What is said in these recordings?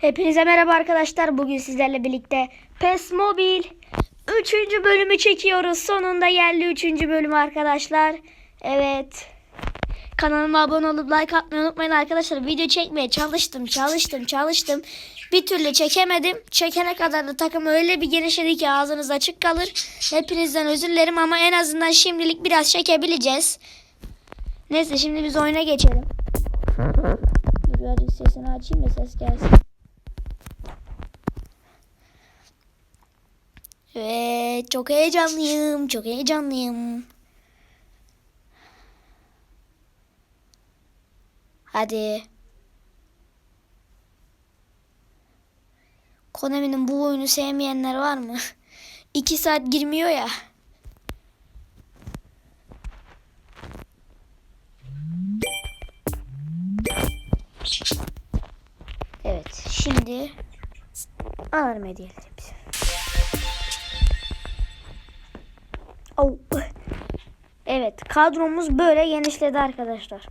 Hepinize merhaba arkadaşlar. Bugün sizlerle birlikte PES Mobil 3. bölümü çekiyoruz. Sonunda geldi 3. bölüm arkadaşlar. Evet. Kanalıma abone olup like atmayı unutmayın arkadaşlar. Video çekmeye çalıştım, çalıştım, çalıştım. Bir türlü çekemedim. Çekene kadar da takım öyle bir genişledi ki ağzınız açık kalır. Hepinizden özür dilerim ama en azından şimdilik biraz çekebileceğiz. Neyse şimdi biz oyuna geçelim. Birazcık sesini açayım da ses gelsin. Ve çok heyecanlıyım, çok heyecanlıyım. Hadi. Konami'nin bu oyunu sevmeyenler var mı? İki saat girmiyor ya. Evet, şimdi alırım hediyeleri Evet kadromuz böyle genişledi arkadaşlar.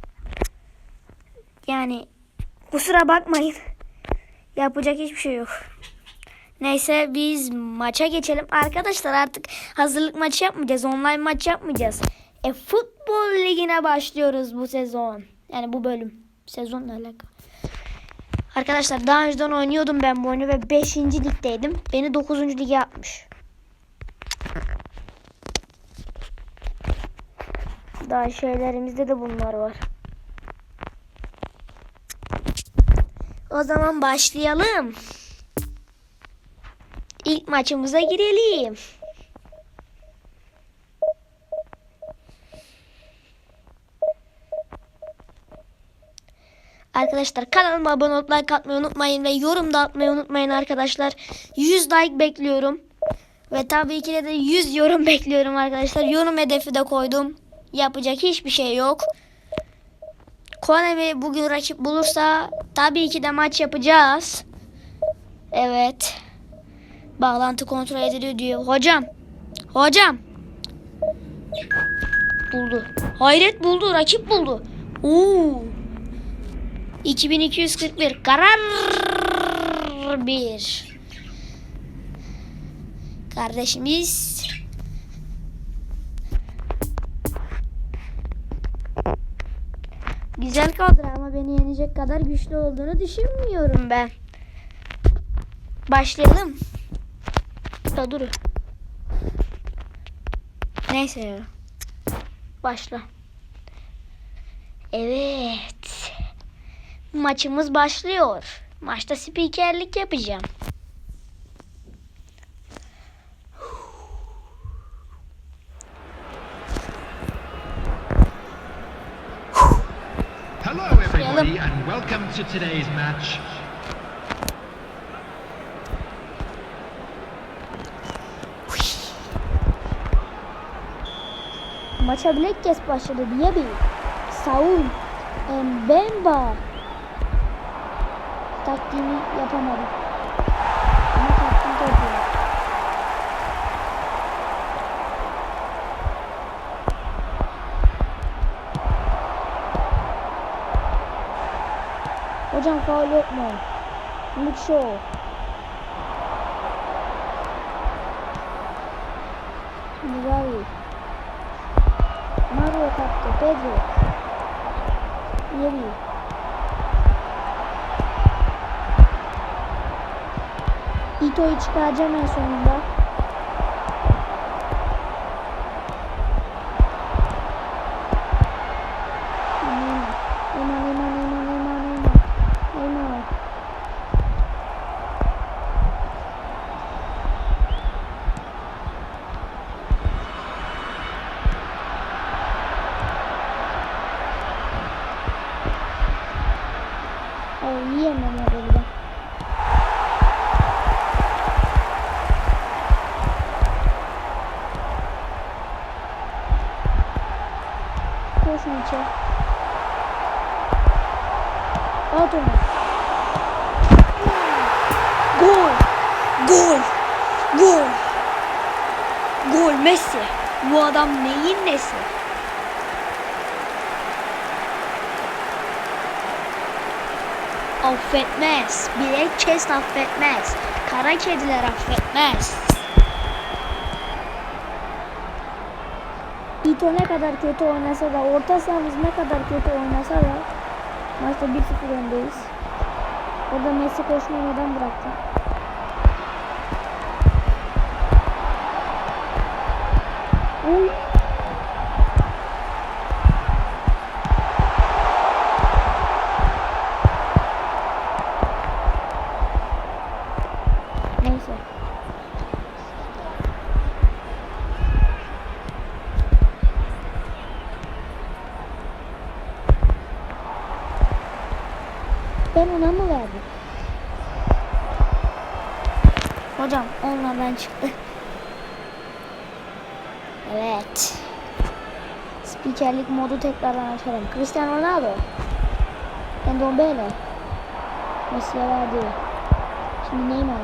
Yani kusura bakmayın. Yapacak hiçbir şey yok. Neyse biz maça geçelim. Arkadaşlar artık hazırlık maçı yapmayacağız. Online maç yapmayacağız. E futbol ligine başlıyoruz bu sezon. Yani bu bölüm. Sezonla alakalı. Arkadaşlar daha önceden oynuyordum ben bu oyunu ve 5. ligdeydim. Beni 9. lige atmış. Daha şeylerimizde de bunlar var. O zaman başlayalım. İlk maçımıza girelim. Arkadaşlar kanalıma abone olup like atmayı unutmayın ve yorum da atmayı unutmayın arkadaşlar. 100 like bekliyorum. Ve tabii ki de 100 yorum bekliyorum arkadaşlar. Yorum hedefi de koydum. Yapacak hiçbir şey yok. Konami bugün rakip bulursa tabii ki de maç yapacağız. Evet. Bağlantı kontrol ediliyor diyor. Hocam. Hocam. Buldu. Hayret buldu. Rakip buldu. Oo. 2241. Karar bir. Kardeşimiz Güzel kadro ama beni yenecek kadar güçlü olduğunu düşünmüyorum ben. Başlayalım. Da dur. Neyse ya. Başla. Evet. Maçımız başlıyor. Maçta spikerlik yapacağım. To today's match. Maça Black Kes başladı diye bir. Saul Mbemba taktiğini yapamadı. Hocam faul yok mu? Luke Shaw. Mugabe. Mario kaptı. Pedro. Yeri. Ito'yu çıkaracağım en sonunda. Ay yiyemem ya burada. Koşun içe. At onu. Gol. Gol. Gol. Gol Messi. Bu adam neyin nesi? Affetmez. Black Chest affetmez. Kara kediler affetmez. İto ne kadar kötü oynasa da, orta sahamız ne kadar kötü oynasa da maçta 1-0 öndeyiz. Orada Messi koşmayı neden bıraktı? Ben ona mı verdim? Hocam onlardan çıktı. Evet. Spikerlik modu tekrardan açalım. Cristiano Ronaldo. Endombele. Messi'ye verdi. Şimdi Neymar.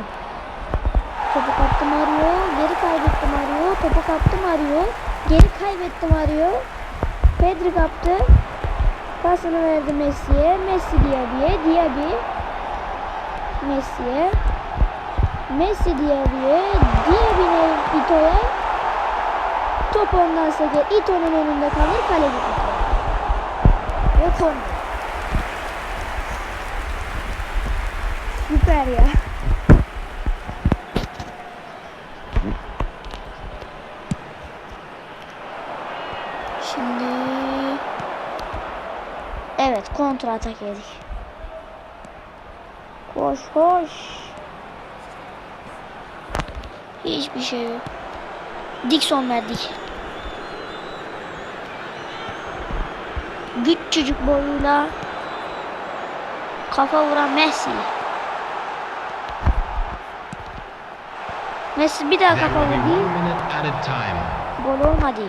Topu kaptı Mario. Geri kaybetti Mario. Topu kaptı Mario. Geri kaybetti Mario. Pedri kaptı. Pasını verdi Messi'ye. Messi Diaby'e. Diaby. Messi'ye. Messi Diaby'e. Diaby'ne Ito'ya. Top ondan sonra Ito'nun önünde kalır. Kaleci tutar. Ve korner. Süper ya. Kontra atak yedik. Koş koş. Hiçbir şey yok. Dikson verdik. Küçücük boyuyla kafa vuran Messi. Messi bir daha kafa vurdu. Gol olmadı.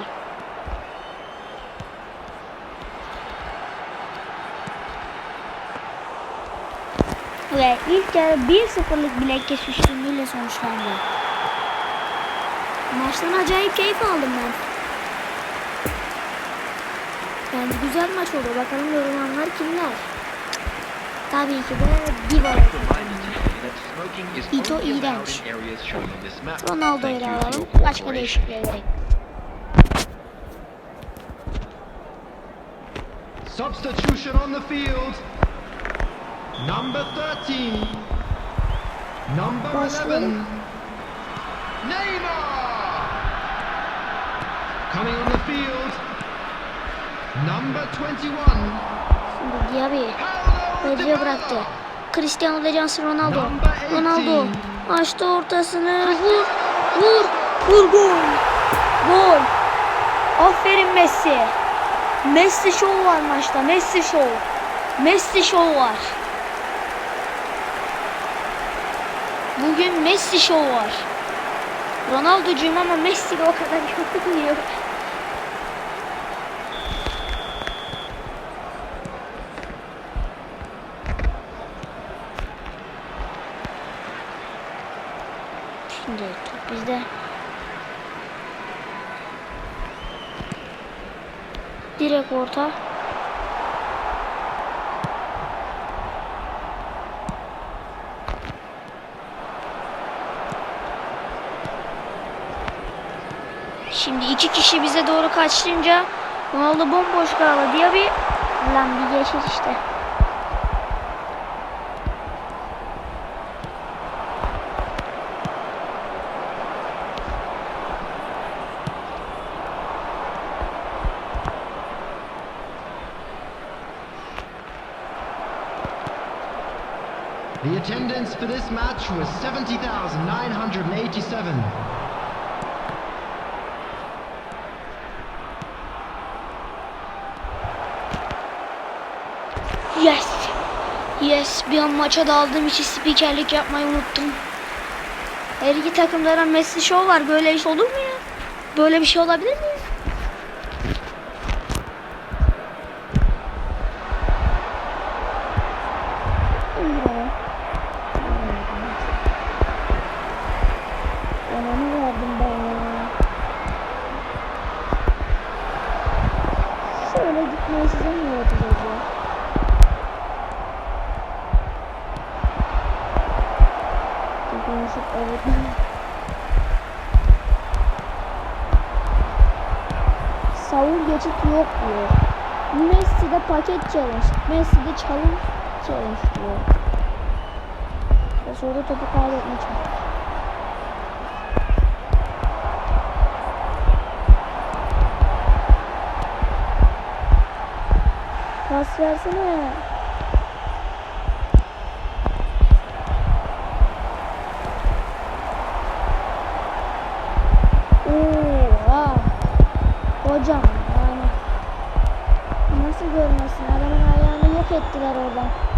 Ve ilk yarı 1-0'lık bilek üstünlüğüyle sonuçlandı. Maçtan acayip keyif aldım ben. Yani güzel maç oldu. Bakalım yorulanlar kimler? Tabii ki de Diva. Ito iğrenç. Ronaldo'yu da alalım. Başka değişikliğe gerek. Substitution on the field. Number 13. Number 11. Başlayalım. Neymar! Coming on the field. Number 21. Şimdi Diaby. Dybala. bıraktı. Cristiano Lejansı Ronaldo. Number 18. Ronaldo açtı ortasını. Vur. Vur. Vur gol. Gol. Aferin Messi. Messi show var maçta. Messi show. Messi show var. Bugün Messi show var. Ronaldo'cuyum ama Messi de o kadar yapmıyor. Şimdi top bizde. Direkt orta. Şimdi iki kişi bize doğru kaçınca Ronaldo bomboş kaldı diye bir lan bir geçir işte. The attendance for this match was 70,987. Yes. Yes. Bir an maça daldığım için spikerlik yapmayı unuttum. Her iki takımda da Messi show var. Böyle iş olur mu ya? Böyle bir şey olabilir mi? Messi'de paket challenge. Messi'de challenge challenge diyor. Ve sonra topu kaybetme challenge. Pas versene. Oha. Hocam görmesin? Adamın ayağını yok ettiler orada.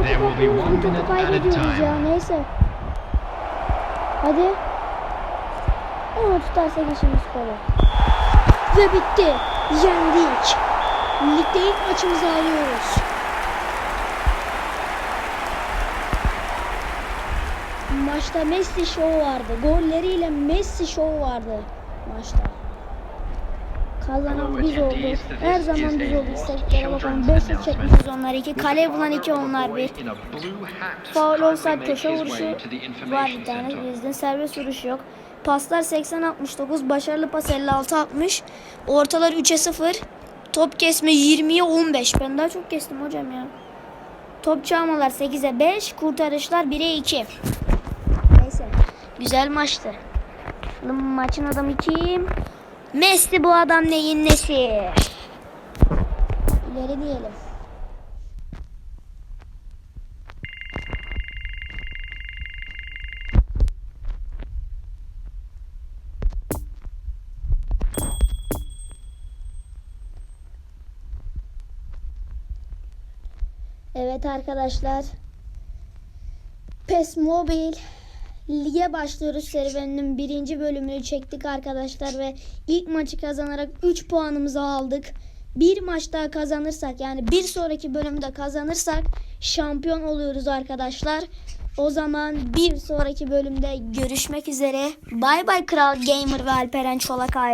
Minute at a kaybediyoruz ya. Neyse. Hadi. Ama tutarsak işimiz kolay. Ve bitti. Yendik. Ligde ilk maçımızı alıyoruz. Maçta Messi show vardı. Golleriyle Messi show vardı maçta. Kazanan biz olduk. Her zaman biz olduk. İsteklere bakalım. 5 şut çekmişiz onlar iki. Kale bulan iki onlar bir. Faul olsa köşe vuruşu var bir tane. Bizde serbest vuruş yok. Paslar 80-69. Başarılı pas 56-60. Ortalar 3'e 0. Top kesme 20'ye 15. Ben daha çok kestim hocam ya. Top çalmalar 8'e 5. Kurtarışlar 1'e 2. Neyse. Güzel maçtı. Maçın adamı kim? Messi bu adam neyin nesi? İleri diyelim. Evet arkadaşlar. PES Mobile lige başlıyoruz serüveninin birinci bölümünü çektik arkadaşlar ve ilk maçı kazanarak 3 puanımızı aldık. Bir maç daha kazanırsak yani bir sonraki bölümde kazanırsak şampiyon oluyoruz arkadaşlar. O zaman bir sonraki bölümde görüşmek üzere. Bay bay Kral Gamer ve Alperen Çolak.